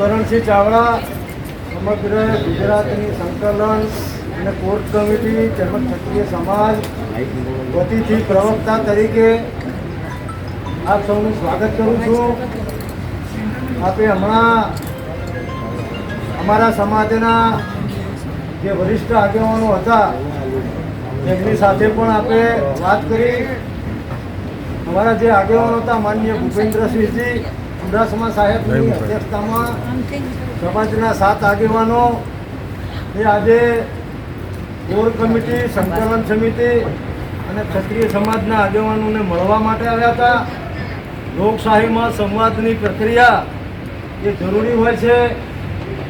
કરણસિંહ ચાવડા, સમગ્ર ગુજરાતની સંકલન અને કોર્ટ કમિટી, તેમજ ક્ષત્રિય સમાજ, વતીથી પ્રવક્તા તરીકે આપ સૌનું સ્વાગત કરું છું. આપે હમણાં અમારા સમાજના જે વરિષ્ઠ આગેવાનો હતા, તેમની સાથે પણ આપે વાત કરી. અમારા જે આગેવાનો હતા, માનનીય ભૂપેન્દ્રસિંહજી ચુડાસમા સાહેબની અધ્યક્ષતામાં સમાજના સાત આગેવાનો એ આજે કોર કમિટી સંકલન સમિતિ અને ક્ષત્રિય સમાજના આગેવાનોને મળવા માટે આવ્યા હતા. લોકશાહીમાં સંવાદની પ્રક્રિયા એ જરૂરી હોય છે.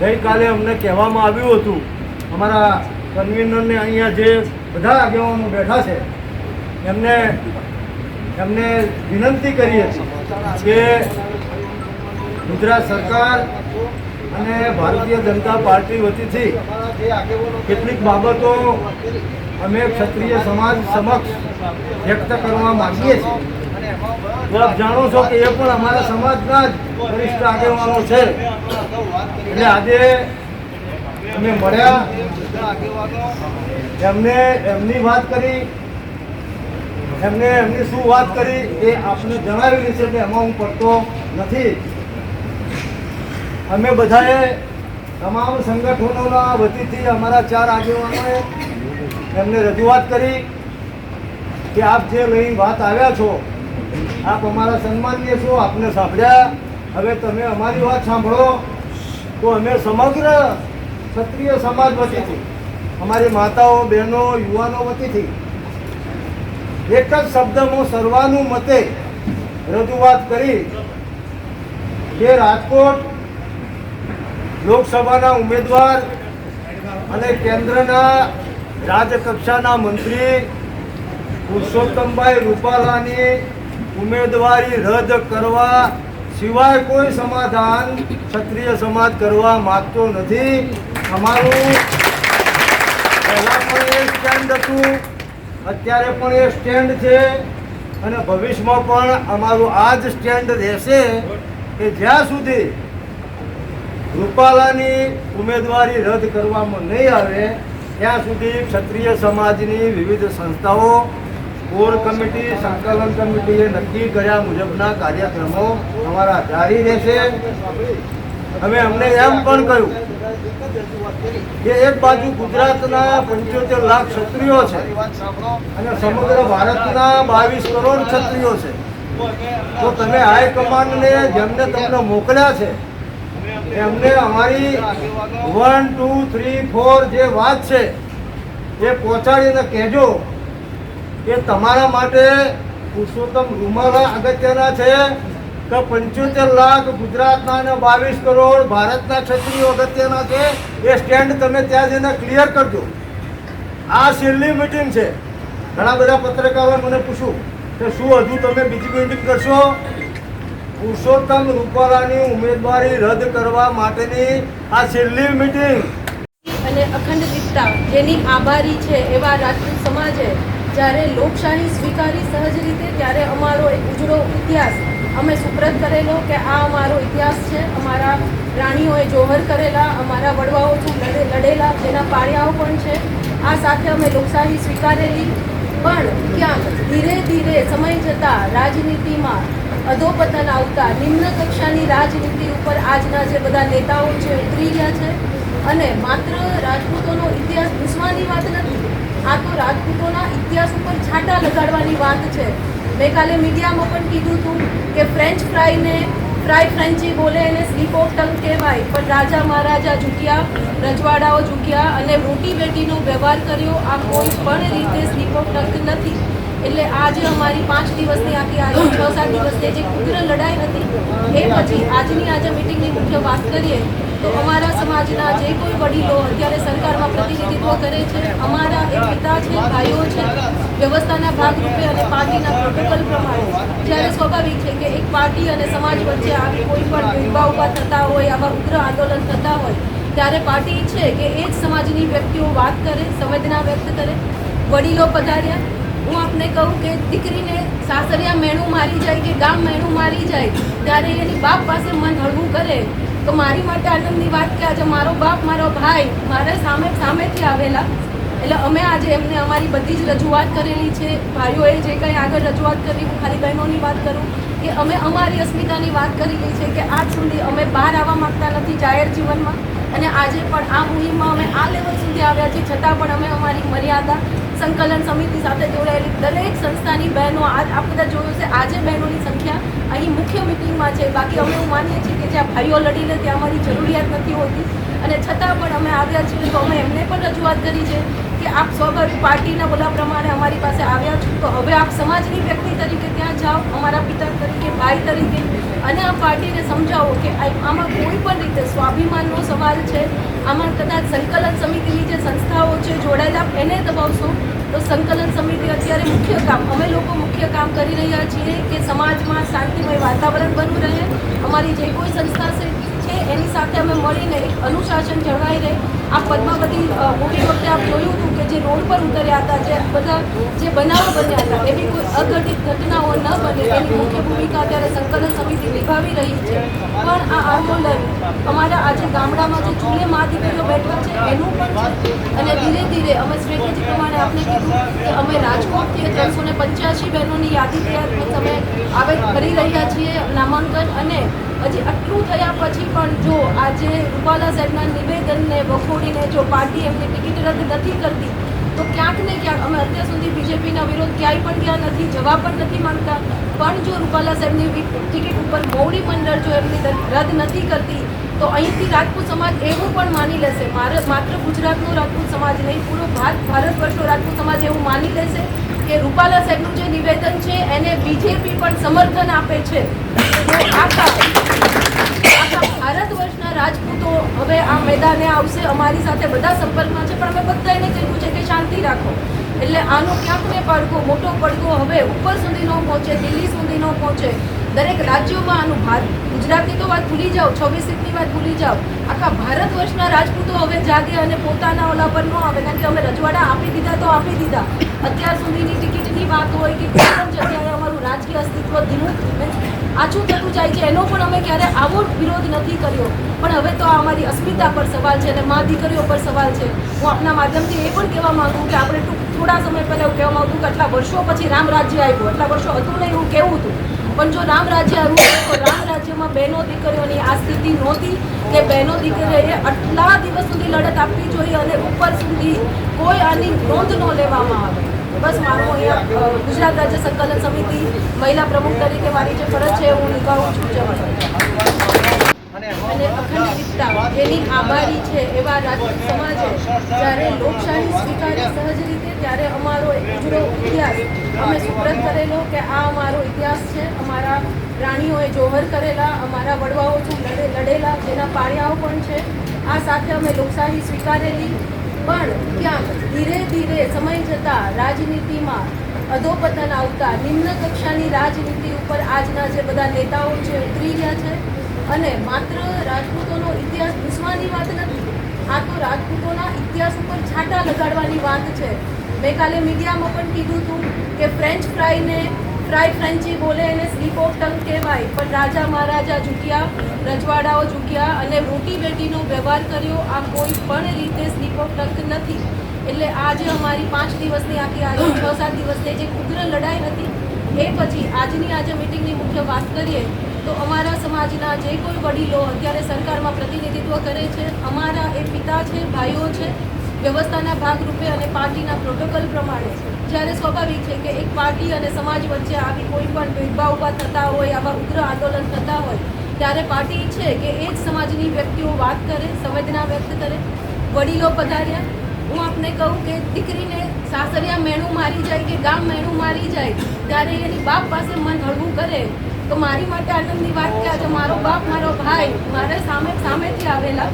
ગઈકાલે અમને કહેવામાં આવ્યું હતું અમારા કન્વીનરને અહીંયા જે બધા આગેવાનો બેઠા છે એમને એમને વિનંતી કરીએ છીએ કે ગુજરાત સરકાર અને ભારતીય જનતા પાર્ટી વતીથી કેટલીક બાબતો અમે ક્ષત્રિય સમાજ સમક્ષ વ્યક્ત કરવા માંગીએ છીએ. તો આપ જાણો છો કે એ પણ અમારા સમાજના જ વરિષ્ઠ આગેવાનો છે. એટલે આજે અમે મળ્યા. એમને એમની વાત કરી. એમને એમની શું વાત કરી એ આપને જણાવેલી છે કે એમાં હું પડતો નથી. અમે બધાએ તમામ સંગઠનોના વતીથી અમારા ચાર આગેવાનોએ એમને રજૂઆત કરી કે આપ જે લઈ વાત આવ્યા છો, આપ અમારા સન્માનીય છો, આપને સાંભળ્યા. હવે તમે અમારી વાત સાંભળો. તો અમે સમગ્ર ક્ષત્રિય સમાજ વતીથી, અમારી માતાઓ, બહેનો, યુવાનો વતીથી એક જ શબ્દમાં સર્વાનુમતે રજૂઆત કરી કે રાજકોટ લોકસભાના ઉમેદવાર અને કેન્દ્રના રાજકક્ષાના મંત્રી પુરુષોત્તમભાઈ રૂપાલાની ઉમેદવારી રદ કરવા સિવાય કોઈ સમાધાન ક્ષત્રિય સમાજ કરવા માગતો નથી. અમારું પહેલાં પણ એ સ્ટેન્ડ હતું, અત્યારે પણ એ સ્ટેન્ડ છે અને ભવિષ્યમાં પણ અમારું આ જ સ્ટેન્ડ રહેશે કે જ્યાં સુધી રૂપાલાની ઉમેદવારી રદ કરવામાં નહીં આવે, ત્યાં સુધી ક્ષત્રિય સમાજની વિવિધ સંસ્થાઓ, કોર કમિટી, સંકલન કમિટીએ નક્કી કર્યા મુજબના કાર્યક્રમો અમારા જારી રહેશે. અમે અમને એમ પણ કહ્યું કે એક બાજુ ગુજરાતના પંચોતેર લાખ ક્ષત્રિયો છે અને સમગ્ર ભારતના બાવીસ કરોડ ક્ષત્રિયો છે. તો તમે હાઈકમાન્ડને જેમને તમને મોકલ્યા છે એમને અમારી વન ટુ થ્રી ફોર જે વાત છે, એ પહોંચાડીને કહેજો કે તમારા માટે પુરુષોત્તમ રૂમાલા અગત્યના છે કે પંચોતેર લાખ ગુજરાતના અને બાવીસ કરોડ ભારતના ક્ષત્રિયો અગત્યના છે, એ સ્ટેન્ડ તમે ત્યાં જઈને ક્લિયર કરજો. આ છેલ્લી મિટિંગ છે. ઘણા બધા પત્રકારોએ મને પૂછ્યું કે શું હજુ તમે બીજી મિટિંગ કરશો? પુરુષોત્તમ રૂપાલાની ઉમેદવારી રદ કરવા માટેની આ છેલ્લી મિટિંગ અને અખંડિતતા જેની આભારી છે એવા રાજપૂત સમાજે જ્યારે લોકશાહી સ્વીકારી સહજ રીતે, ત્યારે અમારો એક ઉજળો ઇતિહાસ. અમે સુપ્રત કરેલો કે આ અમારો ઇતિહાસ છે. અમારા રાણીઓએ જોહર કરેલા, અમારા વડવાઓ લડે- લડેલા, જેના પાળિયાઓ પણ છે. આ સાથે અમે લોકશાહી સ્વીકારેલી. પણ ક્યાંક ધીરે ધીરે સમય જતાં રાજનીતિમાં અધોપતન આવતા નિમ્ન કક્ષાની રાજનીતિ ઉપર આજના જે બધા નેતાઓ છે, ઉતરી રહ્યા છે અને માત્ર રાજપૂતોનો ઇતિહાસ ભૂસવાની વાત નથી, આ તો રાજપૂતોના ઇતિહાસ ઉપર છાંટા લગાડવાની વાત છે. મેં કાલે મીડિયામાં પણ કીધું હતું કે ફ્રેન્ચ ફ્રાઈને ફ્રાય ફ્રેન્ચી બોલે એને સ્લીપ ઓફ ટંગ કહેવાય, પણ રાજા મહારાજા ઝૂક્યા, રજવાડાઓ ઝૂક્યા અને મોટી બેટીનો વ્યવહાર કર્યો, આ કોઈ પણ રીતે સ્લીપ ઓફ ટંગ નથી. એટલે આજે અમારી પાંચ દિવસની આખી આજે છ સાત દિવસની જે ઉગ્ર લડાઈ હતી, એ પછી આજની આજે મિટિંગની મુખ્ય વાત કરીએ, તો અમારા સમાજના જે કોઈ વડીલો અત્યારે સરકારમાં પ્રતિનિધિત્વ કરે છે, અમારા એ પિતા છે, ભાઈઓ છે, વ્યવસ્થાના ભાગરૂપે અને પાર્ટીના પ્રોટોકોલ પ્રમાણે. જ્યારે સ્વાભાવિક છે કે એક પાર્ટી અને સમાજ વચ્ચે આવી કોઈ પણ ઊભા ઊભા થતા હોય, આવા ઉગ્ર આંદોલન થતા હોય, ત્યારે પાર્ટી છે કે એ જ સમાજની વ્યક્તિઓ વાત કરે, સંવેદના વ્યક્ત કરે. વડીલો પધાર્યા હું આપને કહું કે દીકરીને સાસરિયા મેણું મારી જાય કે ગામ મેણું મારી જાય, ત્યારે એની બાપ પાસે મન હળવું કરે. તો મારી માટે આનંદની વાત કે આજે મારો બાપ, મારો ભાઈ મારે સામે સામેથી આવેલા. એટલે અમે આજે એમને અમારી બધી જ રજૂઆત કરેલી છે. ભાઈઓએ જે કંઈ આગળ રજૂઆત કરી, હું ખાલી બહેનોની વાત કરું કે અમે અમારી અસ્મિતાની વાત કરેલી છે કે આજ સુધી અમે બહાર આવવા માંગતા નથી જાહેર જીવનમાં. અને આજે પણ આ મુહિમમાં અમે આ લેવલ સુધી આવ્યા છીએ. છતાં પણ અમે અમારી મર્યાદા સંકલન સમિતિ સાથે જોડાયેલી દરેક સંસ્થાની બહેનો આજ આ બધા જોયું છે આજે બહેનોની સંખ્યા અહીં મુખ્ય મિટિંગમાં છે. બાકી અમે એવું માનીએ છીએ કે જ્યાં ભાઈઓ લડી લે ત્યાં અમારી જરૂરિયાત નથી હોતી. અને છતાં પણ અમે આવ્યા છીએ તો અમે એમને પણ રજૂઆત કરી છે. કે આપ સ્વાભાવિક પાર્ટીના બોલા પ્રમાણે અમારી પાસે આવ્યા છો, તો હવે આપ સમાજની વ્યક્તિ તરીકે ત્યાં જાઓ, અમારા પિતા તરીકે, ભાઈ તરીકે, અને આ પાર્ટીને સમજાવો કે આમાં કોઈ પણ રીતે સ્વાભિમાનનો સવાલ છે, આમાં કદાચ સંકલન સમિતિની જે સંસ્થાઓ છે જોડાયેલા, એને દબાવશો, તો સંકલન સમિતિ અત્યારે મુખ્ય કામ, અમે લોકો મુખ્ય કામ કરી રહ્યા છીએ કે સમાજમાં શાંતિમય વાતાવરણ બનવું રહે, અમારી જે કોઈ સંસ્થા છે એની સાથે અમે મળીને એક અનુશાસન જળવાઈ રહે. આ પદ્માવતી મોટી વખતે આપ જોયું હતું કે જે રોડ પર ઉતર્યા હતા, જે બધા જે બનાવો બન્યા હતા એવી કોઈ અઘટિત ઘટનાઓ ન બને, એની મુખ્ય ભૂમિકા અત્યારે સંકલન સમિતિ નિભાવી રહી છે. પણ આ આંદોલન અમારા આજે ગામડામાં જે ચૂલે મા દીકરીઓ બેઠક છે, એનું પણ છે. અને ધીરે ધીરે અમે સ્ટ્રેટેજી પ્રમાણે આપને કીધું કે અમે રાજકોટથી ત્રણસો ને પંચ્યાસી બહેનોની યાદી તૈયાર અમે કરી રહ્યા છીએ, નામાંકન અને હજી આટલું થયા પછી પણ જો આજે રૂપાલા સાહેબના નિવેદનને વખોડીને જો પાર્ટી એમની ટિકિટ રદ નથી કરતી, તો ક્યાંક ને ક્યાંક અમે અત્યાર સુધી બીજેપીના વિરોધ ક્યાંય પણ ગયા નથી જવા પણ નથી માંગતા. પણ જો રૂપાલા સાહેબની ટિકિટ ઉપર મોવડી મંડળ જો એમની રદ નથી કરતી, તો અહીંથી રાજપૂત સમાજ એવું પણ માની લેશે. માત્ર ગુજરાતનો રાજપૂત સમાજ નહીં, પૂરો ભારત ભારત વર્ષનો રાજપૂત સમાજ એવું માની લેશે કે રૂપાલા સાહેબનું જે નિવેદન છે, એને બીજેપી પણ સમર્થન આપે છે. ભારત વર્ષના રાજપૂતો હવે આ મેદાને આવશે, અમારી સાથે બધા સંપર્કમાં છે, પણ અમે બધાને કહ્યું છે કે શાંતિ રાખો. એટલે આનો ક્યાંક ને પડઘો મોટો પડઘો હવે ઉપર સુધી ન પહોંચે, દિલ્હી સુધી ન પહોંચે. દરેક રાજ્યોમાં આનું ભારત ગુજરાતની તો વાત ભૂલી જાઓ, છવ્વીસ સીટની વાત ભૂલી જાઓ. આખા ભારત વર્ષના રાજપૂતો હવે જાગે અને પોતાના ઓલા પર ન આવે, કારણ કે અમે રજવાડા આપી દીધા તો આપી દીધા. અત્યાર સુધીની ટિકિટની વાત હોય કે કોઈ પણ જગ્યાએ અમારું રાજકીય અસ્તિત્વ ધીમું આછું થતું જાય છે, એનો પણ અમે ક્યારે આવો વિરોધ નથી કર્યો. પણ હવે તો આ અમારી અસ્મિતા પર સવાલ છે અને મા દીકરીઓ પર સવાલ છે. હું આપના માધ્યમથી એ પણ કહેવા માંગુ કે આપણે થોડા સમય પહેલાં એવું કહેવામાં આવતું કે આટલા વર્ષો પછી રામ રાજ્ય આવ્યું આટલા વર્ષો હતું નહીં એવું કેવું હતું? પણ જો રામ રાજ્ય આવ્યું તો રામ રાજ્યમાં બહેનો દીકરીઓની આ સ્થિતિ નહોતી કે બહેનો દીકરીઓએ આટલા દિવસ સુધી લડત આપવી જોઈએ અને ઉપર સુધી કોઈ આની નોંધ ન લેવામાં આવે. બસ મારું અહીંયા ગુજરાત રાજ્ય સંકલન સમિતિ મહિલા પ્રમુખ તરીકે મારી જે ફરજ છે, હું નિભાવું છું. જય અને અખંડ વિકતા જેની આભારી છે એવા રાજપૂત સમાજે જ્યારે લોકશાહી સ્વીકારી સહજ રીતે, ત્યારે અમારો ઉજળો ઇતિહાસ અમે સુપ્રત કરેલો કે આ અમારો ઇતિહાસ છે. અમારા રાણીઓએ જોહર કરેલા, અમારા વડવાઓ લડે, લડેલા, જેના પાળિયાઓ પણ છે. આ સાથે અમે લોકશાહી સ્વીકારેલી. પણ ક્યાંક ધીરે ધીરે સમય જતાં રાજનીતિમાં અધોપતન આવતા, નિમ્ન કક્ષાની રાજનીતિ ઉપર આજના જે બધા નેતાઓ છે, ઉતરી ગયા છે. અને માત્ર રાજપૂતોનો ઇતિહાસ પૂછવાની વાત નથી, આ તો રાજપૂતોના ઇતિહાસ ઉપર છાંટા લગાડવાની વાત છે. મેં કાલે મીડિયામાં પણ કીધું હતું કે ફ્રેન્ચ ફ્રાઈને ફ્રાય ફ્રેન્ચી બોલે એને સ્લીપ ઓફ ટંગ કહેવાય. પણ રાજા મહારાજા ઝૂક્યા, રજવાડાઓ ઝૂક્યા અને મોટી બેટીનો વ્યવહાર કર્યો. આ કોઈ પણ રીતે સ્લીપ ઓફ ટંગ નથી. એટલે આજે અમારી પાંચ દિવસની આખી આજે છ સાત દિવસની જે ઉગ્ર લડાઈ હતી, એ પછી આજની આજે મિટિંગની મુખ્ય વાત કરીએ તો અમારા સમાજના જે કોઈ વડીલો અત્યારે સરકારમાં પ્રતિનિધિત્વ કરે છે, અમારા એ પિતા છે, ભાઈઓ છે, વ્યવસ્થાના ભાગરૂપે અને પાર્ટીના પ્રોટોકોલ પ્રમાણે જ્યારે સ્વાભાવિક છે કે એક પાર્ટી અને સમાજ વચ્ચે આવી કોઈ પણ ભેદભાવ ઊભા થતા હોય, આવા ઉગ્ર આંદોલન થતા હોય, ત્યારે પાર્ટી ઈચ્છે કે એ જ સમાજની વ્યક્તિઓ વાત કરે, સંવેદના વ્યક્ત કરે. વડીલો પધાર્યા. હું આપને કહું કે દીકરીને સાસરિયા મેણું મારી જાય કે ગામ મેણું મારી જાય, ત્યારે એની બાપ પાસે મન હળવું કરે. તો મારી માટે આનંદની વાત કે આજે મારો બાપ, મારો ભાઈ મારે સામે, સામેથી આવેલા.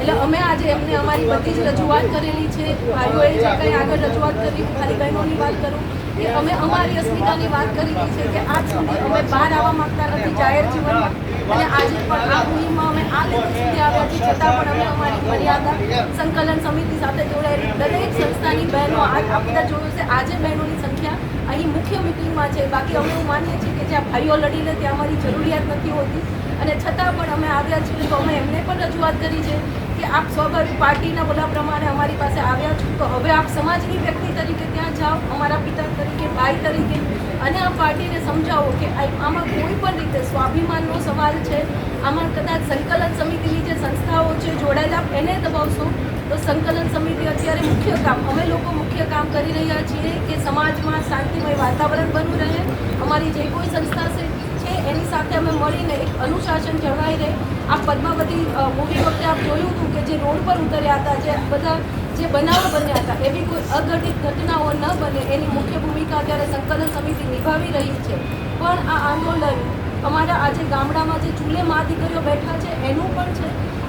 એટલે અમે આજે એમને અમારી બધી જ રજૂઆત કરેલી છે. ભાઈઓએ જે કંઈ આગળ રજૂઆત કરી, મારી બહેનોની વાત કરું, કે અમે અમારી અસ્મિતાની વાત કરેલી છે કે આજ સુધી અમે બહાર આવવા માંગતા નથી જાહેર જીવનમાં. અને આજે પણ આ મુહિમમાં અમે આ લેવલ સુધી આવ્યા છીએ. છતાં પણ અમે અમારી મર્યાદા સંકલન સમિતિ સાથે જોડાયેલી દરેક સંસ્થાની બહેનો આ બધા જોયું છે. આજે બહેનોની સંખ્યા અહીં મુખ્ય મિટિંગમાં છે. બાકી અમે એવું માનીએ છીએ કે જ્યાં ભાઈઓ લડી લે ત્યાં અમારી જરૂરિયાત નથી હોતી. અને છતાં પણ અમે આવ્યા છીએ તો અમે એમને પણ રજૂઆત કરી છે કે આપ સ્વભાવિક પાર્ટીના બોલા પ્રમાણે અમારી પાસે આવ્યા છો. તો હવે આપ સમાજની વ્યક્તિ તરીકે ત્યાં જાઓ, અમારા પિતા તરીકે, ભાઈ તરીકે. અને આ પાર્ટીને સમજાવો કે આમાં કોઈ પણ રીતે સ્વાભિમાનનો સવાલ છે. આમાં કદાચ સંકલન સમિતિની જે સંસ્થાઓ છે જોડાયેલા એને દબાવશો તો સંકલન સમિતિ અત્યારે મુખ્ય કામ અમે લોકો મુખ્ય કામ કરી રહ્યા છીએ કે સમાજમાં શાંતિમય વાતાવરણ બનવું રહે. અમારી જે કોઈ સંસ્થા છે એની સાથે અમે મળીને એક અનુશાસન જળવાઈ રહે. આ પદ્માવતી મૂવી વખતે આપ જોયું હતું કે જે રોડ પર ઉતર્યા હતા, જે બધા, જે બનાવો બન્યા હતા, એવી કોઈ અઘટિત ઘટનાઓ ન બને એની મુખ્ય ભૂમિકા અત્યારે સંકલન સમિતિ નિભાવી રહી છે. પણ આ આંદોલન અમારા આજે ગામડામાં જે ચૂલે મા દીકરીઓ બેઠા છે, એનું પણ છે.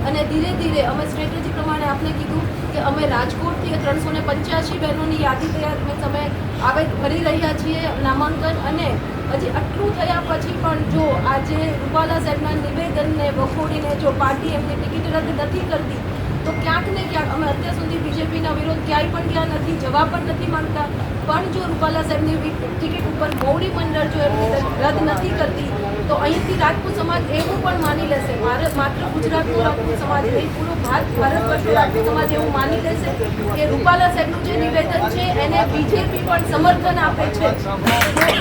અને ધીરે ધીરે અમે સ્ટ્રેટેજી પ્રમાણે આપને કીધું કે અમે રાજકોટથી ત્રણસો ને પંચ્યાસી બહેનોની યાદી તૈયાર અમે અમે આવે ભરી રહ્યા છીએ નામાંકન અને હજી આટલું થયા પછી પણ જો આજે રૂપાલા સાહેબના નિવેદનને વખોડીને જો પાર્ટી એમની ટિકિટ રદ નથી કરતી, તો ક્યાંક ને ક્યાંક અમે અત્યાર સુધી બીજેપીના વિરોધ ક્યાંય પણ ગયા નથી જવા પણ નથી માંગતા. પણ જો રૂપાલા સાહેબની ટિકિટ ઉપર મોવડી મંડળ જો એમની રદ નથી કરતી તો અહીંથી રાજપૂત સમાજ એવું પણ માની લેશે. ભારત માત્ર ગુજરાતનો રાજપૂત સમાજ નહીં, પૂરો ભારત ભારત વર્ષનો રાજપૂત સમાજ એવું માની લેશે કે રૂપાલા સાહેબનું જે નિવેદન છે, એને બીજેપી પણ સમર્થન આપે છે. જે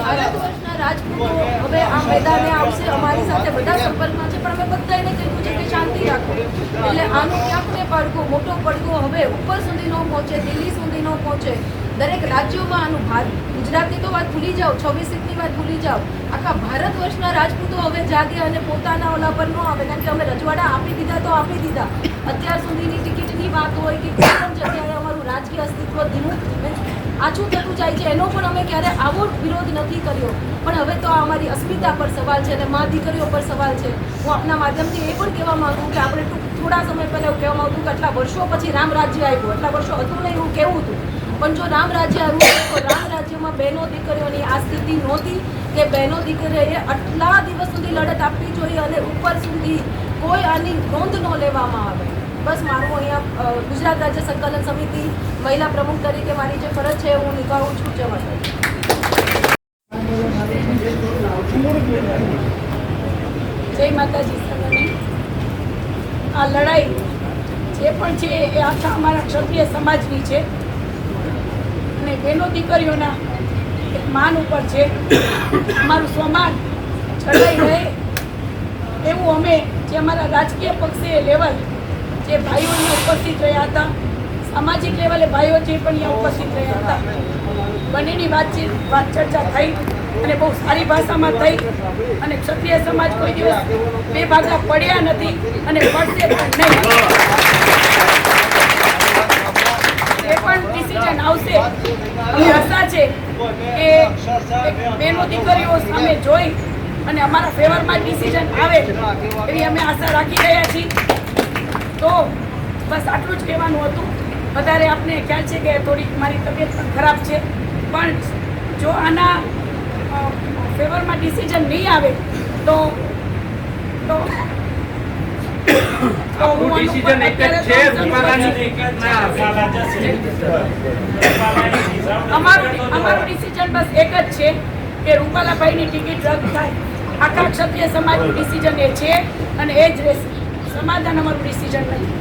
ભારત વર્ષના રાજપૂતો હવે આ મેદાને આવશે, અમારી સાથે બધા સંપર્કમાં છે, પણ અમે બધાને કહ્યું છે કે શાંતિ રાખો. એટલે આનો ક્યાંક ને પડઘો મોટો પડઘો હવે ઉપર સુધી ન પહોંચે, દિલ્હી સુધી ન પહોંચે. દરેક રાજ્યોમાં આનું ભાર. ગુજરાતની તો વાત ભૂલી જાઓ, છવ્વીસ સીટની વાત ભૂલી જાઓ. આખા ભારત વર્ષના રાજપૂતો હવે જાગે અને પોતાના ઓલા પર ન આવે, કારણ કે અમે રજવાડા આપી દીધા તો આપી દીધા. અત્યાર સુધીની ટિકિટની વાત હોય કે કોઈ પણ જગ્યાએ અમારું રાજકીય અસ્તિત્વ ધીમું આછું થતું જાય છે, એનો પણ અમે ક્યારે આવો વિરોધ નથી કર્યો. પણ હવે તો આ અમારી અસ્મિતા પર સવાલ છે અને મા દીકરીઓ પર સવાલ છે. હું આપના માધ્યમથી એ પણ કહેવા માંગુ કે આપણે થોડા સમય પહેલાં એવું કહેવા માંગુ કે આટલા વર્ષો પછી રામ રાજ્ય આવ્યું આટલા વર્ષો હતું નહીં એવું કેવું હતું પણ જો રામ રાજ્ય આવ્યું તો રામ રાજ્યમાં બહેનો દીકરીઓની આ સ્થિતિ નહોતી કે બહેનો દીકરીઓએ આટલા દિવસ સુધી લડત આપવી જોઈએ અને ઉપર સુધી કોઈ આની નોંધ ન લેવામાં આવે. બસ મારું અહીંયા ગુજરાત રાજ્ય સંકલન સમિતિ, મહિલા પ્રમુખ તરીકે મારી જે ફરજ છે, હું નિભાવું છું. જવા જય માતાજી સર્વને આ લડાઈ જે પણ છે, એ આખા અમારા ક્ષત્રિય સમાજની છે. અને બહેનો દીકરીઓના એક માન ઉપર છે. અમારું સ્વમાન જળવાઈ રહે એવું અમે જે અમારા રાજકીય પક્ષે લેવલ જે ભાઈઓ અહીંયા ઉપસ્થિત રહ્યા હતા, સામાજિક લેવલે ભાઈઓ જે પણ અહીંયા ઉપસ્થિત રહ્યા હતા, બંનેની વાતચીત, વાત ચર્ચા થઈ અને બહુ સારી ભાષામાં થઈ અને ક્ષત્રિય સમાજ કોઈ દિવસ બે ભાગલા પડ્યા નથી અને પડશે પણ નહીં જે પણ ડિસિઝન આવશે અમને આશા છે કે એક બહેનો દીકરીઓ સામે જોઈ અને અમારા ફેવરમાં ડિસિઝન આવે એવી અમે આશા રાખી રહ્યા છીએ. તો બસ આટલું જ કહેવાનું હતું. વધારે આપને ખ્યાલ છે કે થોડીક મારી તબિયત પણ ખરાબ છે. પણ જો આના ફેવરમાં ડિસિઝન નહીં આવે તો તો ડિસિઝન એક જ છે અમારું અમારું ડિસિઝન બસ એક જ છે કે રૂપાલાભાઈની ટિકિટ રદ થાય. આખા ક્ષત્રિય સમાજનું ડિસિઝન એ છે અને એ જ રહેશે સમાધાન અમારું ડિસિઝન નથી.